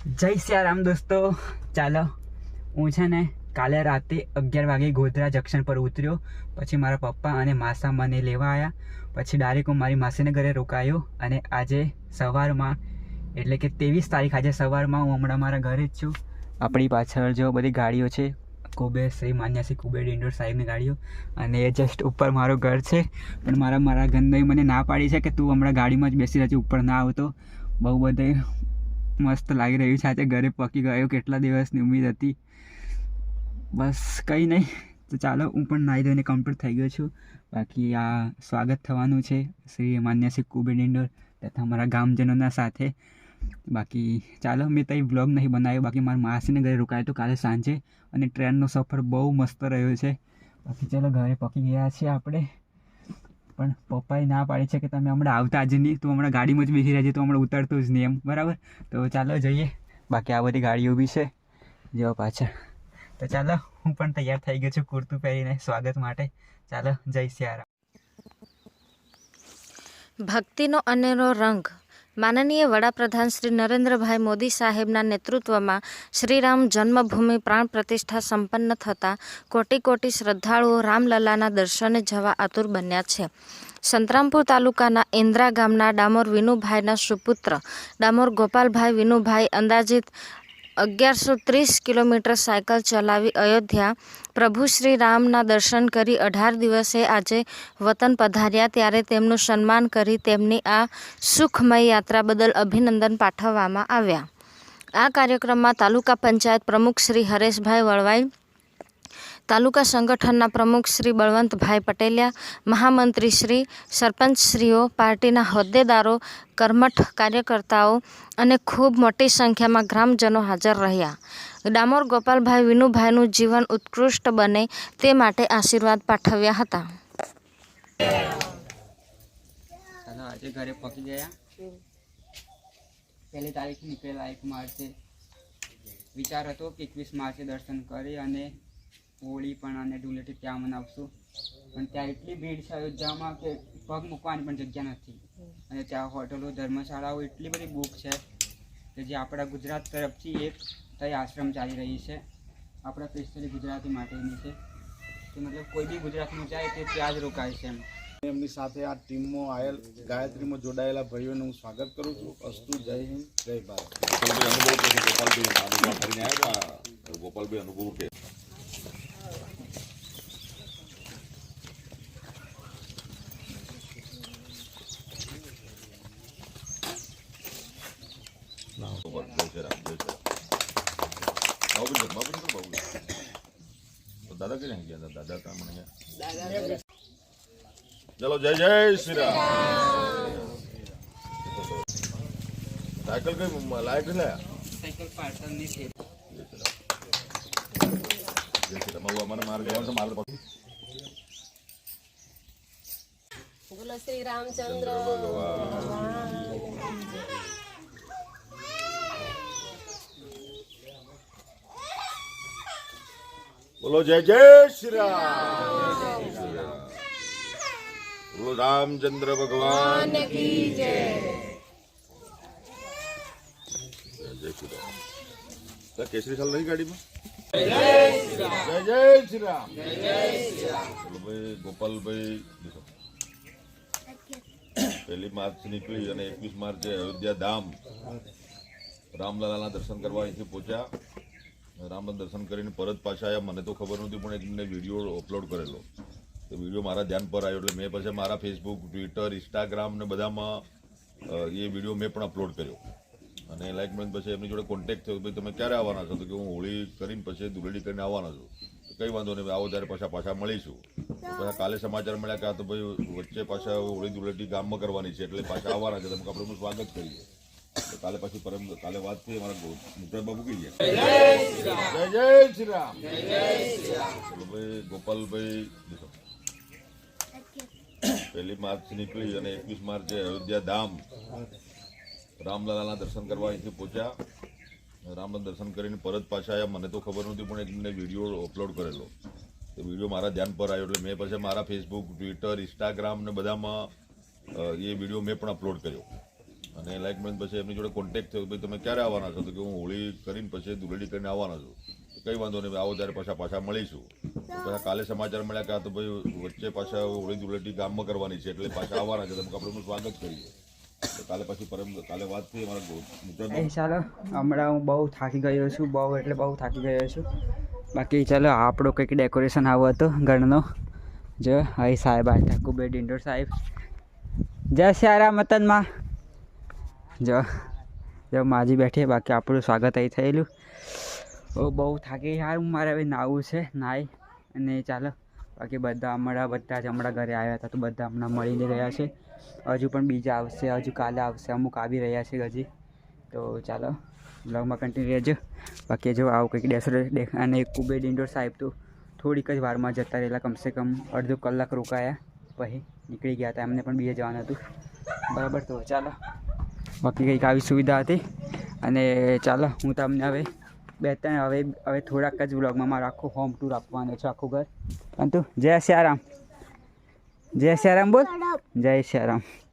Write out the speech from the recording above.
જય સિયારામ દોસ્તો. ચાલો, હું છે ને કાલે રાતે અગિયાર વાગે ગોધરા જંકશન પર ઉતર્યો. પછી મારા પપ્પા અને માસા મને લેવા આવ્યા પછી ડાયરેક્ટ હું મારી માસીને ઘરે રોકાયો અને આજે સવારમાં, એટલે કે ત્રેવીસ તારીખ આજે સવારમાં હું હમણાં મારા ઘરે જ છું. આપણી પાછળ જો બધી ગાડીઓ છે, કુબેર શ્રી માન્યાસી કુબેર ઇન્ડોર સાહેબની ગાડીઓ, અને એ જસ્ટ ઉપર મારું ઘર છે. પણ મારા મારા ઘરને મને ના પાડી છે કે તું હમણાં ગાડીમાં જ બેસી રહેજે, ઉપર ના આવતો. બહુ બધે મસ્ત લાગી રહ્યું છે. આજે ઘરે પકી ગયો. કેટલા દિવસની ઉમીદ હતી? બસ કંઈ નહીં. તો ચાલો, હું પણ નાહી ધોઈને કમ્પ્લીટ થઈ ગયો છું. બાકી આ સ્વાગત થવાનું છે શ્રી માન્ય શ્રી કુબેર ઇન્ડોર તથા મારા ગામજનોના સાથે. બાકી ચાલો, મેં તઈ બ્લોગ નહીં બનાવ્યો. બાકી મારા માસીને ઘરે રોકાયો તો કાલે સાંજે. અને ટ્રેનનો સફર બહુ મસ્ત રહ્યો છે. બાકી ચાલો, ઘરે પકી ગયા છીએ આપણે. પણ પપ્પાએ ના પાડી છે કે તમે હમણાં આવતા જ નહીં. તું હમણાં ગાડીમાં જ બેસી રહેજે, તો હમણાં ઉતરતું જ નહીં એમ. બરાબર? તો ચાલો જઈએ. બાકી આ બધી ગાડીઓ બી છે. જેવા પાછળ તો ચાલો, હું પણ તૈયાર થઈ ગયો છું કુર્તું પહેરીને સ્વાગત માટે. ચાલો, જય સિયારામ. ભક્તિનો અનેરો રંગ માનનીય વડાપ્રધાન શ્રી નરેન્દ્રભાઈ મોદી સાહેબના નેતૃત્વમાં શ્રીરામ જન્મભૂમિ પ્રાણ પ્રતિષ્ઠા સંપન્ન થતાં કોટી કોટી શ્રદ્ધાળુઓ રામલલાના દર્શને જવા આતુર બન્યા છે. સંતરામપુર તાલુકાના ઇન્દ્રા ગામના ડામોર વિનુભાઈના સુપુત્ર, ડામોર ગોપાલભાઈ વિનુભાઈ અંદાજિત અગિયારસો ત્રીસ કિલોમીટર સાયકલ ચલાવી અયોધ્યા. પ્રભુ શ્રી રામના દર્શન કરી અઢાર દિવસે આજે વતન પધાર્યા. ત્યારે તેમનું સન્માન કરી તેમની આ સુખમય યાત્રા બદલ અભિનંદન પાઠવવામાં આવ્યા. આ કાર્યક્રમમાં તાલુકા પંચાયત પ્રમુખ શ્રી હરેશભાઈ વળવાઈ તાલુકા સંગઠનના પ્રમુખ શ્રી બળવંતભાઈ પટેલિયા, મહામંત્રી શ્રી સરપંચશ્રીઓ, પાર્ટીના હોદ્દેદારો, કર્મઠ કાર્યકર્તાઓ અને ખૂબ મોટી સંખ્યામાં ગ્રામજનો હાજર રહ્યા. ડામોર ગોપાલભાઈ વિનુભાઈનું જીવન ઉત્કૃષ્ટ બને તે માટે આશીર્વાદ પાઠવ્યા હતા. પહેલી તારીખ નીકળેલા એક માર્ચે. વિચાર હતો કે એકવીસ માર્ચે દર્શન કરી અને હોળી પણ અને ધૂળેટી ત્યાં મનાવશું. પણ ત્યાં એટલી ભીડ છે અયોધ્યામાં કે પગ મૂકવાની પણ જગ્યા નથી. અને ત્યાં હોટલો ધર્મશાળાઓ એટલી બધી બુક છે કે જે આપણા ગુજરાત તરફથી એક તય આશ્રમ ચાલી રહી છે. આપણા સ્પેશિયલી ગુજરાતી માટેની છે. કે મતલબ કોઈ બી ગુજરાતમાં જાય તે ત્યાં જ રોકાય છે એમ. એમની સાથે આ ટીમમાં આવેલ ગાયત્રીમાં જોડાયેલા ભાઈઓનું હું સ્વાગત કરું છું. અસ્તુ જય હિન્દ જય ભારત. ગોપાલભાઈ અનુભવ. ગોપાલભાઈ અનુભવ કે ગોપાલ, જય શ્રી રામ, જય શ્રી રામ. બાબુજી, બાબુજી તો બાબુજી. તો દાદા કઈ ગયા હતા? દાદા કામ. ચલો જય જય શ્રી રામ સાયકલ કઈ લાયક છે સાયકલ પાર્સલની છે જય શ્રી રામ અમારે મારે જવાનું છે મારે બોલો શ્રી રામચંદ્ર બોલો જય જય શ્રી રામ. બોલો રામચંદ્ર ભગવાન. જય. જય શ્રી રામ. કેસરી સાલ નહીં ગાડીમાં? જય જય શ્રી રામ. બોલો ભાઈ ગોપાલભાઈ પહેલી માર્ચ નીકળી અને એકવીસ માર્ચે અયોધ્યા ધામ. રામલાલાના દર્શન કરવા અહીંથી પહોંચ્યા. રામના દર્શન કરીને પરત પાછા આવ્યા. મને તો ખબર નહોતી, પણ એક મેં વીડિયો અપલોડ કરેલો. તો વીડિયો મારા ધ્યાન પર આવ્યો, એટલે મેં પછી મારા ફેસબુક ટ્વિટર ઇન્સ્ટાગ્રામ ને બધામાં એ વીડિયો મેં પણ અપલોડ કર્યો. અને લાઈક મને પછી એમની જોડે કોન્ટેક્ટ થયો ભાઈ, તમે ક્યારે આવવાના છો? તો કે, હું હોળી કરીને પછી દુલેડી કરીને આવવાના છું. કંઈ વાંધો નહીં, આવો ત્યારે પાછા પાછા મળીશું. પાછા કાલે સમાચાર મળ્યા કે આ તો ભાઈ વચ્ચે પાછા હોળી ધૂળેટી ગામમાં કરવાની છે, એટલે પાછા આવવાના છે. તમે આપણે સ્વાગત કરીએ. કાલે પછી પરમ કાલે વાત થઈ, અમારા મુકરાજ બાબુ કહીએ જય જય શ્રી રામ ભાઈ, ગોપાલભાઈ પહેલી માર્ચ નીકળી અને એકવીસ માર્ચે અયોધ્યા ધામ. રામલાલાના દર્શન કરવા અહીંથી પહોંચ્યા. રામના દર્શન કરીને પરત પાછા આવ્યા. મને તો ખબર નહોતી, પણ એક મેં વીડિયો અપલોડ કરેલો. તો વીડિયો મારા ધ્યાન પર આવ્યો, એટલે મેં પછી મારા ફેસબુક ટ્વિટર ઇન્સ્ટાગ્રામ ને બધામાં એ વીડિયો મેં પણ અપલોડ કર્યો. અને એન્લાઇટમેન્ટ પછી એમની જોડે કોન્ટેક્ટ થયો ભાઈ તમે ક્યારે આવવાના છો? તો કે હું હોળી કરીને પછી ધૂળેટી કરીને આવવાના છું. કંઈ વાંધો નહીં આવો ત્યારે પાછા પાછા મળીશું. પાછા કાલે સમાચાર મળ્યા કે આ તો ભાઈ વચ્ચે પાછા હોળી ધૂળેટી ગામમાં કરવાની છે, એટલે પાછા આવવાના છે. તમે આપણે સ્વાગત કરીએ. કાલે પછી પરમ, કાલે વાત થઈ અમારા ચાલો, હમણાં હું બહુ થાકી ગયો છું, બહુ એટલે બહુ થાકી ગયો છું. બાકી ચાલો, આપણો કંઈક ડેકોરેશન આવો હતો ઘરનો. જો અહીં સાહેબ, આ બે ડિંડોર સાહેબ. જય શ્યારા મતનમાં જો માજી બેઠી બાકી આપણું સ્વાગત અહીં થયેલું. ઓ, બહુ થાકી યાર હું, મારે હવે નાવું છે નાહી અને ચાલો, બાકી બધા હમણાં, બધા જ હમણાં ઘરે આવ્યા હતા, તો બધા હમણાં મળીને રહ્યા છે. હજુ પણ બીજા આવશે, હજુ કાલે આવશે, અમુક આવી રહ્યા છે હજી. તો ચાલો બ્લોગમાં કન્ટિન્યુ રહેજો. બાકી જો આવું કંઈક ડેસો દેખ અને કુબેર ઇન્ડોર સાહેબ તો થોડીક જ વારમાં જતા રહેલા, કમસે કમ અડધો કલાક રોકાયા. પછી નીકળી ગયા હતા, એમને પણ બીજે જવાનું હતું. બરાબર તો ચાલો. બાકી કંઈક આવી સુવિધા હતી. અને ચાલો હું તમને હવે બે ત્રણ હવે હવે થોડાક જ વ્લોગમાં મારો આખું હોમ ટૂર આપવાનું છે આખું ઘર. પરંતુ જય શ્યારામ જય શ્યારામ બોલ. જય શ્યારામ